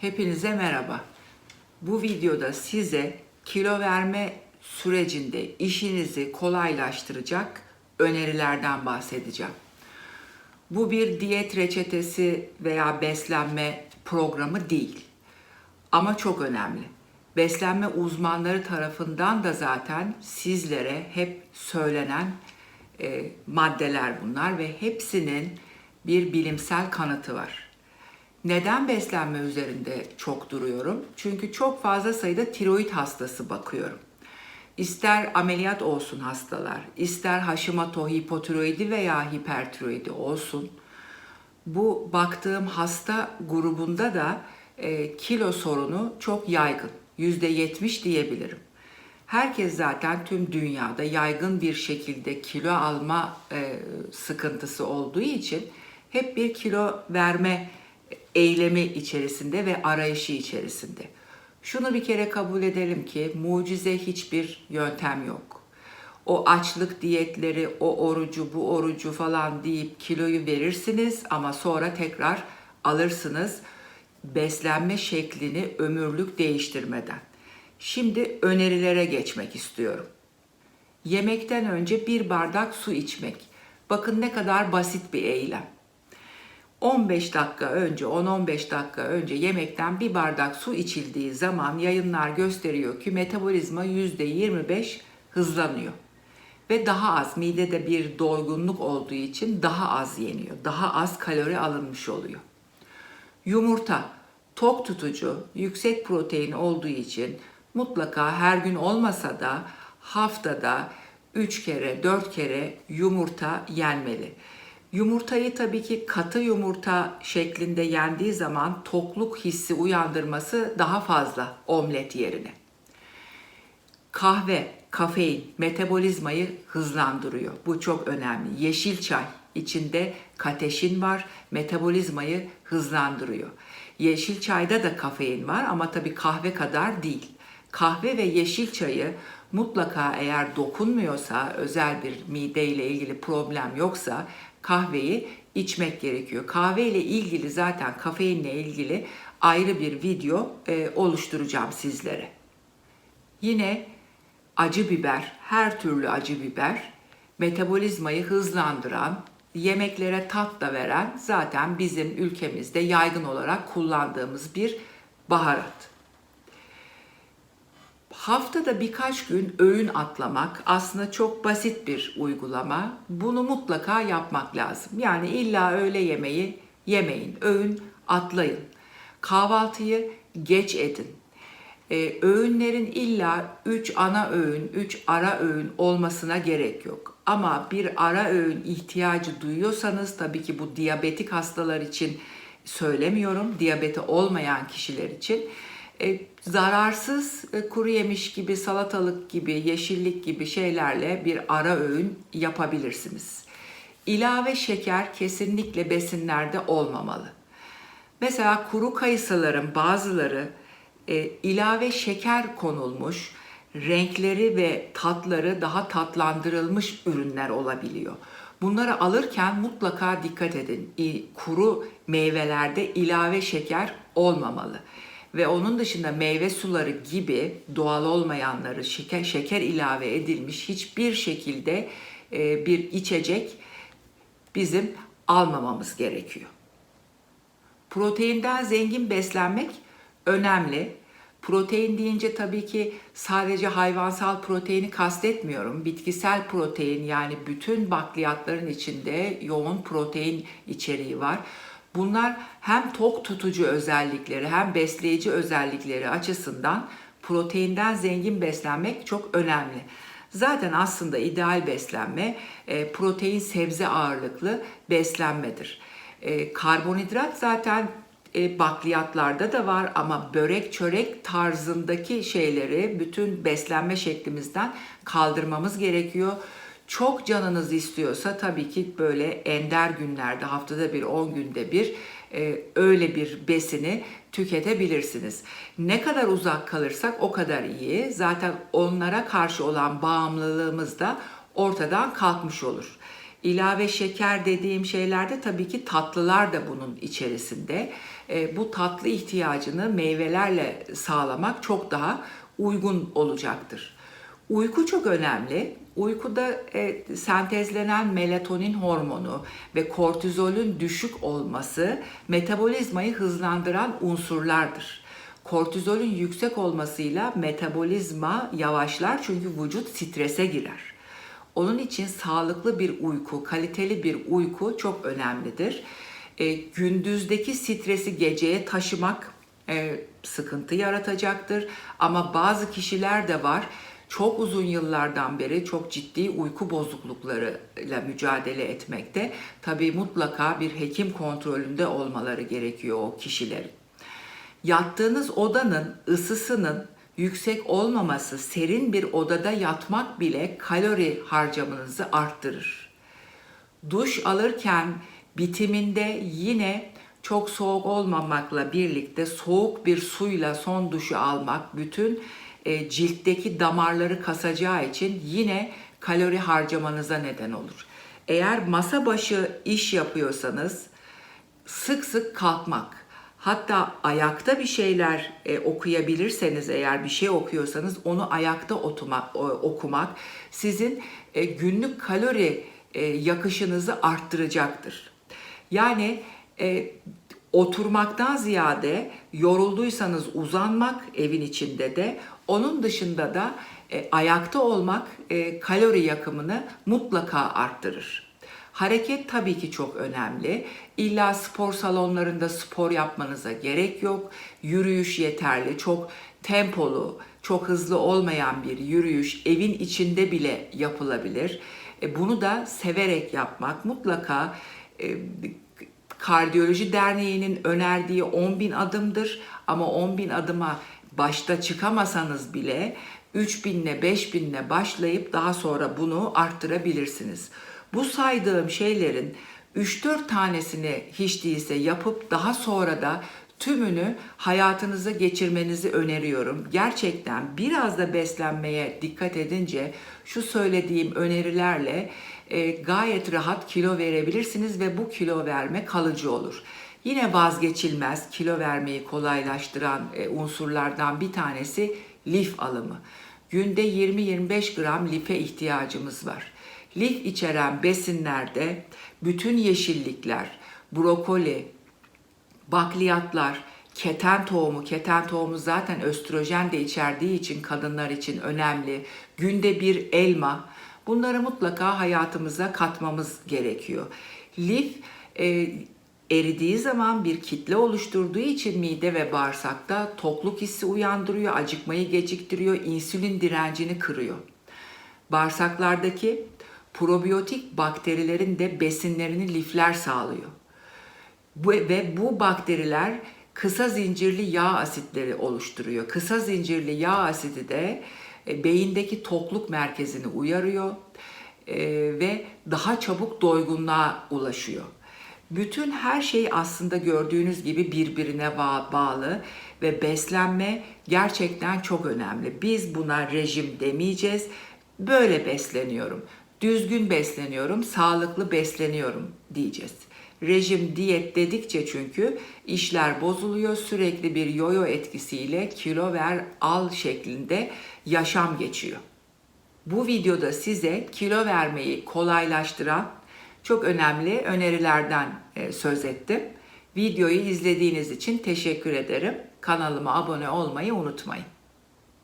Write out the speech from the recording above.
Hepinize merhaba. Bu videoda size kilo verme sürecinde işinizi kolaylaştıracak önerilerden bahsedeceğim. Bu bir diyet reçetesi veya beslenme programı değil. Ama çok önemli. Beslenme uzmanları tarafından da zaten sizlere hep söylenen e, maddeler bunlar ve hepsinin bir bilimsel kanıtı var. Neden beslenme üzerinde çok duruyorum? Çünkü çok fazla sayıda tiroid hastası bakıyorum. İster ameliyat olsun hastalar, ister Hashimoto hipotiroidi veya hipertiroidi olsun. Bu baktığım hasta grubunda da e, kilo sorunu çok yaygın. %70 diyebilirim. Herkes zaten tüm dünyada yaygın bir şekilde kilo alma e, sıkıntısı olduğu için hep bir kilo verme eylemi içerisinde ve arayışı içerisinde. Şunu bir kere kabul edelim ki mucize hiçbir yöntem yok. O açlık diyetleri, o orucu, bu orucu falan deyip kiloyu verirsiniz ama sonra tekrar alırsınız beslenme şeklini ömürlük değiştirmeden. Şimdi önerilere geçmek istiyorum. Yemekten önce bir bardak su içmek. Bakın ne kadar basit bir eylem. 15 dakika önce, 10-15 dakika önce yemekten bir bardak su içildiği zaman yayınlar gösteriyor ki metabolizma %25 hızlanıyor. Ve daha az, midede bir doygunluk olduğu için daha az yeniyor. Daha az kalori alınmış oluyor. Yumurta tok tutucu, yüksek protein olduğu için mutlaka her gün olmasa da haftada 3 kere, 4 kere yumurta yenmeli. Yumurtayı tabii ki katı yumurta şeklinde yendiği zaman tokluk hissi uyandırması daha fazla omlet yerine. Kahve, kafein metabolizmayı hızlandırıyor. Bu çok önemli. Yeşil çay içinde kateşin var, metabolizmayı hızlandırıyor. Yeşil çayda da kafein var ama tabii kahve kadar değil. Kahve ve yeşil çayı mutlaka eğer dokunmuyorsa, özel bir mide ile ilgili problem yoksa kahveyi içmek gerekiyor. Kahve ile ilgili zaten kafeinle ilgili ayrı bir video e, oluşturacağım sizlere. Yine acı biber, her türlü acı biber metabolizmayı hızlandıran, yemeklere tat da veren zaten bizim ülkemizde yaygın olarak kullandığımız bir baharat. Haftada birkaç gün öğün atlamak aslında çok basit bir uygulama. Bunu mutlaka yapmak lazım. Yani illa öğle yemeği yemeyin, öğün atlayın. Kahvaltıyı geç edin. Ee, öğünlerin illa 3 ana öğün, 3 ara öğün olmasına gerek yok. Ama bir ara öğün ihtiyacı duyuyorsanız tabii ki bu diyabetik hastalar için söylemiyorum. Diyabeti olmayan kişiler için e, zararsız e, kuru yemiş gibi, salatalık gibi, yeşillik gibi şeylerle bir ara öğün yapabilirsiniz. İlave şeker kesinlikle besinlerde olmamalı. Mesela kuru kayısıların bazıları e, ilave şeker konulmuş, renkleri ve tatları daha tatlandırılmış ürünler olabiliyor. Bunları alırken mutlaka dikkat edin. Kuru meyvelerde ilave şeker olmamalı ve onun dışında meyve suları gibi doğal olmayanları şeker, şeker ilave edilmiş hiçbir şekilde e, bir içecek bizim almamamız gerekiyor. Proteinden zengin beslenmek önemli. Protein deyince tabii ki sadece hayvansal proteini kastetmiyorum. Bitkisel protein yani bütün bakliyatların içinde yoğun protein içeriği var. Bunlar hem tok tutucu özellikleri hem besleyici özellikleri açısından proteinden zengin beslenmek çok önemli. Zaten aslında ideal beslenme e, protein sebze ağırlıklı beslenmedir. E, karbonhidrat zaten e, bakliyatlarda da var ama börek çörek tarzındaki şeyleri bütün beslenme şeklimizden kaldırmamız gerekiyor. Çok canınız istiyorsa tabii ki böyle ender günlerde haftada bir 10 günde bir e, öyle bir besini tüketebilirsiniz. Ne kadar uzak kalırsak o kadar iyi. Zaten onlara karşı olan bağımlılığımız da ortadan kalkmış olur. İlave şeker dediğim şeylerde tabii ki tatlılar da bunun içerisinde. e, bu tatlı ihtiyacını meyvelerle sağlamak çok daha uygun olacaktır. Uyku çok önemli. Uykuda e, sentezlenen melatonin hormonu ve kortizolün düşük olması metabolizmayı hızlandıran unsurlardır. Kortizolün yüksek olmasıyla metabolizma yavaşlar çünkü vücut strese girer. Onun için sağlıklı bir uyku, kaliteli bir uyku çok önemlidir. E, gündüzdeki stresi geceye taşımak e, sıkıntı yaratacaktır. Ama bazı kişiler de var çok uzun yıllardan beri çok ciddi uyku bozukluklarıyla mücadele etmekte. Tabii mutlaka bir hekim kontrolünde olmaları gerekiyor o kişilerin. Yattığınız odanın ısısının yüksek olmaması, serin bir odada yatmak bile kalori harcamanızı arttırır. Duş alırken bitiminde yine çok soğuk olmamakla birlikte soğuk bir suyla son duşu almak bütün e, ciltteki damarları kasacağı için yine kalori harcamanıza neden olur. Eğer masa başı iş yapıyorsanız sık sık kalkmak, hatta ayakta bir şeyler e, okuyabilirseniz eğer bir şey okuyorsanız onu ayakta otumak, o, okumak sizin e, günlük kalori e, yakışınızı arttıracaktır. Yani e, oturmaktan ziyade yorulduysanız uzanmak evin içinde de onun dışında da e, ayakta olmak e, kalori yakımını mutlaka arttırır. Hareket tabii ki çok önemli. İlla spor salonlarında spor yapmanıza gerek yok. Yürüyüş yeterli. Çok tempolu, çok hızlı olmayan bir yürüyüş evin içinde bile yapılabilir. E, bunu da severek yapmak mutlaka e, Kardiyoloji Derneği'nin önerdiği 10 bin adımdır ama 10 bin adıma başta çıkamasanız bile 3 binle 5 binle başlayıp daha sonra bunu arttırabilirsiniz. Bu saydığım şeylerin 3-4 tanesini hiç değilse yapıp daha sonra da tümünü hayatınıza geçirmenizi öneriyorum. Gerçekten biraz da beslenmeye dikkat edince şu söylediğim önerilerle e, gayet rahat kilo verebilirsiniz ve bu kilo verme kalıcı olur. Yine vazgeçilmez kilo vermeyi kolaylaştıran e, unsurlardan bir tanesi lif alımı. Günde 20-25 gram life ihtiyacımız var. Lif içeren besinlerde bütün yeşillikler, brokoli, bakliyatlar, keten tohumu, keten tohumu zaten östrojen de içerdiği için kadınlar için önemli. Günde bir elma, bunları mutlaka hayatımıza katmamız gerekiyor. Lif e, eridiği zaman bir kitle oluşturduğu için mide ve bağırsakta tokluk hissi uyandırıyor, acıkmayı geciktiriyor, insülin direncini kırıyor. Bağırsaklardaki probiyotik bakterilerin de besinlerini lifler sağlıyor. Bu, ve bu bakteriler kısa zincirli yağ asitleri oluşturuyor. Kısa zincirli yağ asidi de e, beyindeki tokluk merkezini uyarıyor e, ve daha çabuk doygunluğa ulaşıyor. Bütün her şey aslında gördüğünüz gibi birbirine bağlı ve beslenme gerçekten çok önemli. Biz buna rejim demeyeceğiz. Böyle besleniyorum. Düzgün besleniyorum, sağlıklı besleniyorum diyeceğiz. Rejim diyet dedikçe çünkü işler bozuluyor. Sürekli bir yoyo etkisiyle kilo ver al şeklinde yaşam geçiyor. Bu videoda size kilo vermeyi kolaylaştıran çok önemli önerilerden e, söz ettim. Videoyu izlediğiniz için teşekkür ederim. Kanalıma abone olmayı unutmayın.